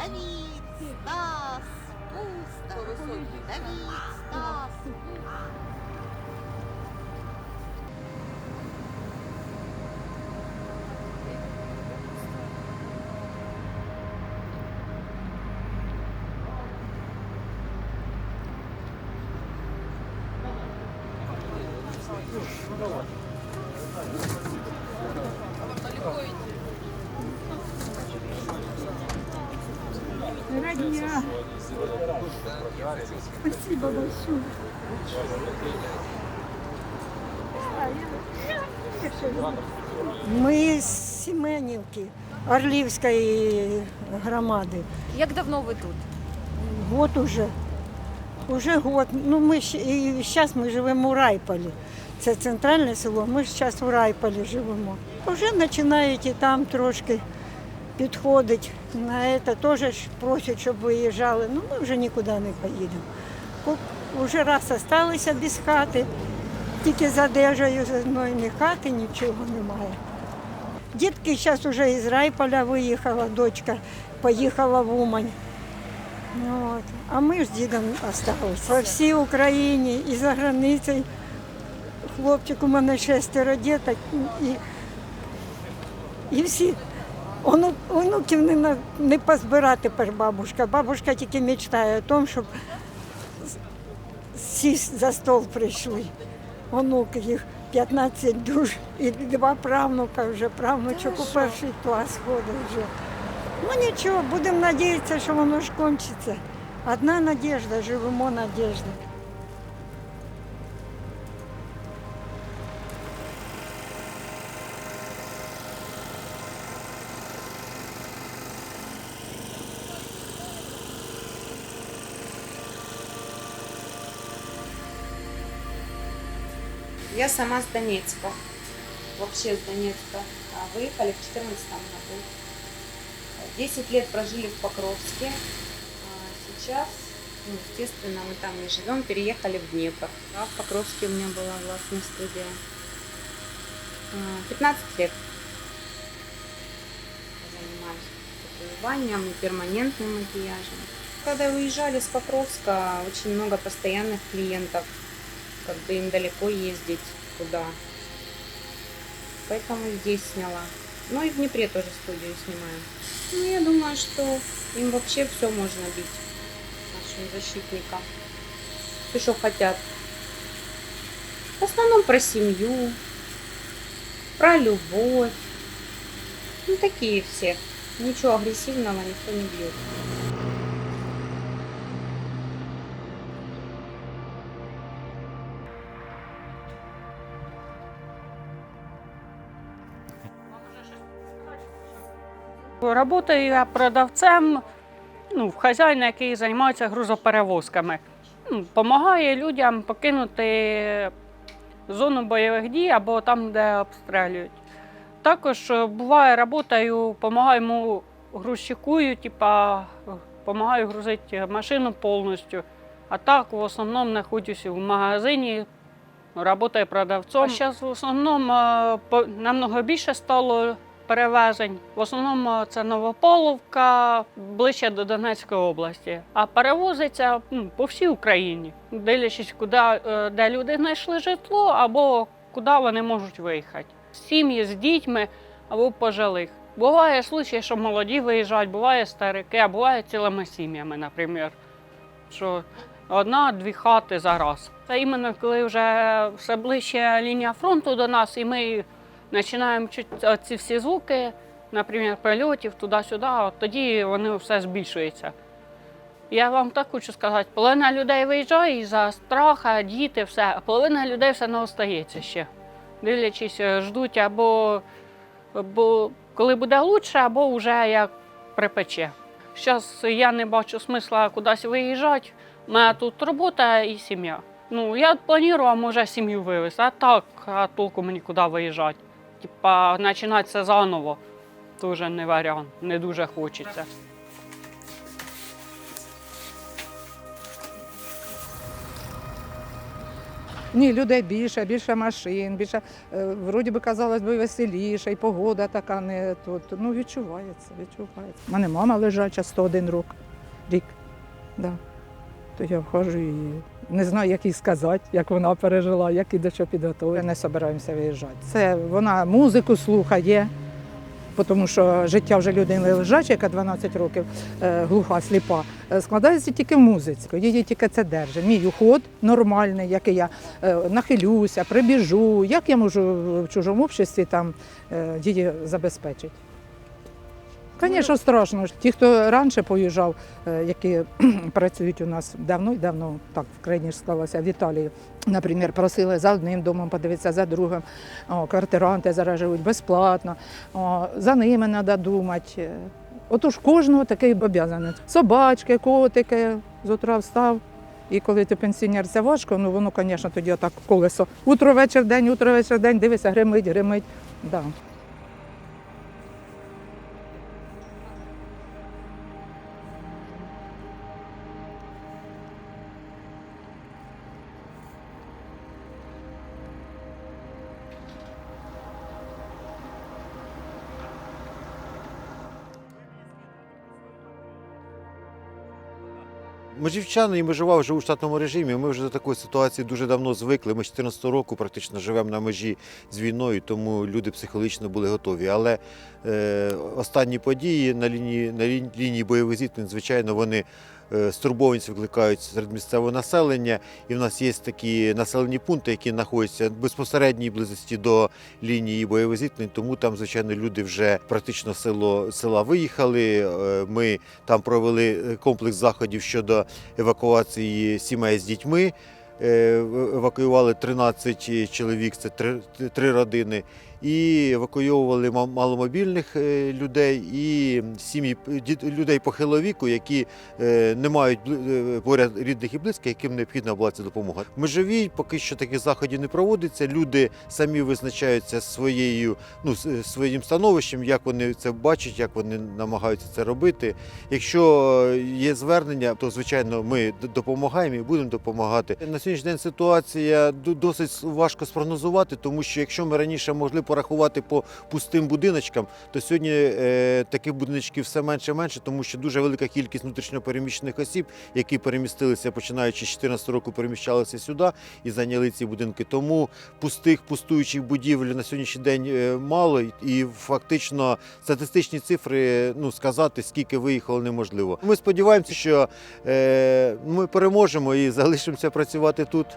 Давід, Стас, пусто. Давід, Стас. Родня. Спасибо большое. Ми з Семенівки, Орлівської громади. Як давно ви тут? Год уже. Уже год. Ну, ми ще- і зараз ми живемо у Райполі. Це центральне село. Ми ж зараз у Райполі живемо. Вже починають і там трошки підходить. На це теж просять, щоб виїжджали. Ну ми вже нікуди не поїдемо. Уже раз залишилися без хати, тільки з одежею з одної ні хати, нічого немає. Дітки зараз вже із Райполя виїхала, дочка поїхала в Умань. Ну, От. А ми ж з дідом залишилися. По всій Україні і за границею. Хлопчик у мене шестеро діток і, і всі. Ону, онуків не, не позбирати тепер бабушка. Бабушка тільки мечтає о тому, щоб с- за стол прийшли. Онуки їх 15 душ і два правнука вже, правнучок у перший клас ходить вже. Ну нічого, будемо надіятися, що воно ж кончиться. Одна надіжда, живемо надіждою. Я сама с Донецка. Вообще с Донецка. А Выехали в 2014 году. 10 лет прожили в Покровске. А Сейчас, ну, естественно, мы там не живем, переехали в Днепр. А в Покровске у меня была властная студия. А, 15 лет занимаюсь татуированием и перманентным макияжем. Когда уезжали с Покровска, очень много постоянных клиентов как бы им далеко ездить куда. Поэтому здесь сняла. Ну и в Днепре тоже студию снимаю. Ну, я думаю, что им вообще все можно бить, нашим защитникам. Все, что хотят. В основном про семью, про любовь. Ну, такие все. Ничего агрессивного никто не бьет. Работаю я продавцем, ну, хазяїн, який займається грузоперевозками. Ну, Помагає людям покинути зону бойових дій або там, де обстрілюють. Також е, буває, працюю, допомагаю йому грузчикую, типа, допомагаю грузити машину повністю. А так в основному знаходжуся в магазині, працюю продавцом. Зараз в основному е, намного більше стало перевезень. В основному це Новополовка, ближче до Донецької області. А перевозиться ну, по всій Україні, дивлячись, куди, е, де люди знайшли житло або куди вони можуть виїхати. Сім'ї з дітьми або пожилих. Буває случаї, що молоді виїжджають, буває старики, а буває цілими сім'ями, наприклад. Що одна-дві хати зараз. Це іменно коли вже все ближче лінія фронту до нас, і ми починаємо чути ці всі звуки, наприклад, прильотів туди-сюди, от тоді вони все збільшується. Я вам так хочу сказати, половина людей виїжджає із-за страха, діти, все, а половина людей все не остається ще. Дивлячись, е, ждуть або, або коли буде краще, або вже як припече. Зараз я не бачу смисла кудись виїжджати. У мене тут робота і сім'я. Ну, я планував, може, сім'ю вивезти, а так, а толку мені куди виїжджати. Типа, починати все заново. Дуже не варіант, не дуже хочеться. Ні, людей більше, більше машин, більше, е, вроді би казалось би, веселіше, і погода така не тут. Ну, відчувається, відчувається. У мене мама лежача 101 рок, рік. Да. То я входжу і не знаю, як їй сказати, як вона пережила, як і до чого підготовлена. Не збираємося виїжджати. Це вона музику слухає, тому що життя вже людини лежача, яка 12 років е, глуха, сліпа, е, складається тільки в музиці. Її тільки це держить. Мій уход нормальний, який я е, нахилюся, прибіжу. Як я можу в чужому обществі там її забезпечити? Звісно, страшно. Ті, хто раніше поїжджав, е, які працюють у нас давно і давно, так в країні ж склалося в Італії, наприклад, просили за одним домом подивитися, за другим. О, квартиранти зараз безплатно, о, за ними треба думати. Отож кожного такий обов'язаний. Собачки, котики, з утра встав. І коли ти пенсіонер, це важко, ну воно, звісно, тоді отак колесо. Утро, вечір, день, утро, вечір, день, дивися, гримить, гримить. Да. Межівчани і межова вже у штатному режимі. Ми вже до такої ситуації дуже давно звикли. Ми з 14 року практично живемо на межі з війною, тому люди психологічно були готові. Але е, останні події на лінії, на лінії бойових зіткнень, звичайно, вони стурбованість викликають серед місцевого населення. І в нас є такі населені пункти, які знаходяться в безпосередній близості до лінії бойових зіткнень. Тому там, звичайно, люди вже практично село села виїхали. Е, Ми там провели е, комплекс заходів щодо евакуації сімей з дітьми. Е, в- Евакуювали 13 чоловік, це три, три родини, і евакуйовували маломобільних е, людей і сім'ї людей похилого віку, які е, не мають поряд рідних і близьких, яким необхідна була ця допомога. Ми живі, поки що таких заходів не проводиться. Люди самі визначаються своєю, ну, своїм становищем, як вони це бачать, як вони намагаються це робити. Якщо є звернення, то звичайно ми допомагаємо і будемо допомагати. Сьогоднішній день ситуація досить важко спрогнозувати, тому що якщо ми раніше могли порахувати по пустим будиночкам, то сьогодні е, таких будиночків все менше і менше, тому що дуже велика кількість внутрішньопереміщених осіб, які перемістилися, починаючи з 2014 року, переміщалися сюди і зайняли ці будинки. Тому пустих пустуючих будівель на сьогоднішній день е, мало, і фактично статистичні цифри ну сказати, скільки виїхало, неможливо. Ми сподіваємося, що е, ми переможемо і залишимося працювати тут.